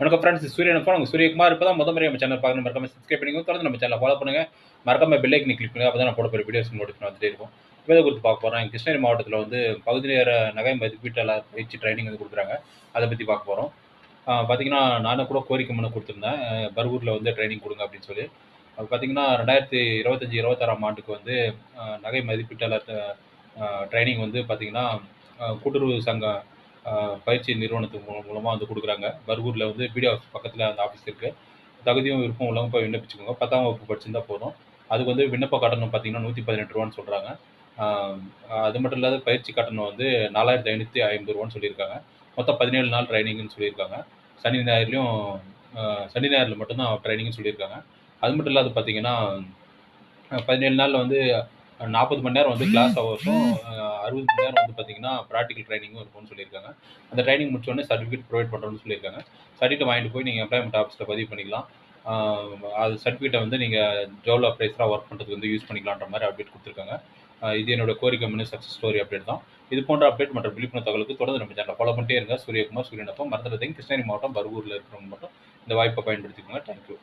வணக்கம் ஃப்ரெண்ட்ஸ் சூரியன் உங்கள் சூரியகுமார் இப்போ தான் முத முறை நம்ம சேனல் பார்க்கணும். மறக்காம சப்ஸ்கிரைப் பண்ணிக்கோங்க. தொடர்ந்து நம்ம சேனல் ஃபாலோ பண்ணுங்கள் மறக்காம பெல் ஐக்கனை கிளிக் பண்ணுங்கள் அப்போ தான் நான் போட போகிற வீடியோஸ் நோட்டிஃபிகேஷன் வந்துட்டே இருக்கும். இப்போ இதை குறித்து பார்க்க போகிறோம் கிருஷ்ணகிரி மாவட்டத்தில் வந்து பகுதி நேர நகை மதிப்பீட்டாளர் பயிற்சி ட்ரைனிங் வந்து கொடுக்குறாங்க. அதை பற்றி பார்க்க போகிறோம் பார்த்தீங்கன்னா நானும் கூட கோரிக்கை மனு கொடுத்துருந்தேன். பர்வூரில் பர்கூரில் வந்து ட்ரைனிங் கொடுங்க அப்படின்னு சொல்லி. அது பார்த்தீங்கன்னா ரெண்டாயிரத்தி இருபத்தஞ்சி இருபத்தாறாம் ஆண்டுக்கு வந்து நகை மதிப்பீட்டாளர் ட்ரைனிங் வந்து பார்த்தீங்கன்னா கூட்டுறவு சங்கம் பயிற்சி நிறுவனத்துக்கு மூலம் மூலமாக வந்து கொடுக்குறாங்க. பர்கூரில் வந்து பிடிஓ பக்கத்தில் அந்த ஆஃபீஸ் இருக்குது தகுதியும் விருப்பம் உள்ளவங்க போய் விண்ணப்பிச்சுக்கோங்க. பத்தாம் வகுப்பு படிச்சிருந்தா போதும். அதுக்கு வந்து விண்ணப்ப கட்டணம் பார்த்தீங்கன்னா நூற்றி பதினெட்டு ரூபான்னு சொல்கிறாங்க அது மட்டும் இல்லாத பயிற்சி கட்டணம் வந்து நாலாயிரத்தி ஐநூற்றி ஐம்பது ரூபான்னு சொல்லியிருக்காங்க. மொத்தம் பதினேழு நாள் ட்ரைனிங்னு சொல்லியிருக்காங்க. சனி ஞாயிறுலையும் சனி ஞாயிறில் மட்டும்தான் ட்ரைனிங்னு சொல்லியிருக்காங்க. அது மட்டும் இல்லாத பார்த்தீங்கன்னா பதினேழு நாளில் வந்து நாற்பது மணி நேரம் வந்து கிளாஸ் ஹவர்ஸும் அறுபது மணி நேரம் வந்து பார்த்தீங்கன்னா ப்ராக்டிக்கல் ட்ரைனிங்கும் இருக்கும்னு சொல்லியிருக்காங்க. அந்த ட்ரைனிங் முடிச்சோடனே சர்டிஃபிகேட் ப்ரொவைட் பண்ணுறோம்னு சொல்லியிருக்காங்க. சர்டிஃபிகேட் வாங்கிட்டு போய் நீங்கள் எம்ப்ளாய்மெண்ட் ஆஃபீஸில் பதிவு பண்ணிக்கலாம். அது சர்டிஃபிகேட்டை வந்து நீங்கள் ஜோல் அப்ரைஸராக ஒர்க் பண்ணுறதுக்கு வந்து யூஸ் பண்ணிக்கலான்ற மாதிரி அப்டேட் கொடுத்துருக்காங்க. இது என்னோட கோரிக்கை மனு சக்ஸஸ் ஸ்டோரி அப்டேட் தான். இது போன்ற அப்டேட் மற்றும் விழிப்புணர்வு தகவலுக்கு தொடர்ந்து நம்ம சேனலை ஃபாலோ பண்ணிட்டே இருங்க. சூரியகுமார் சூரியனப்பம் மறந்துடுறதையும் கிருஷ்ணகிரி மாவட்டம் பர்கூரில் இருக்கிறவங்க மட்டும் இந்த வாய்ப்பை பயன்படுத்திக்கோங்க. தேங்க்யூ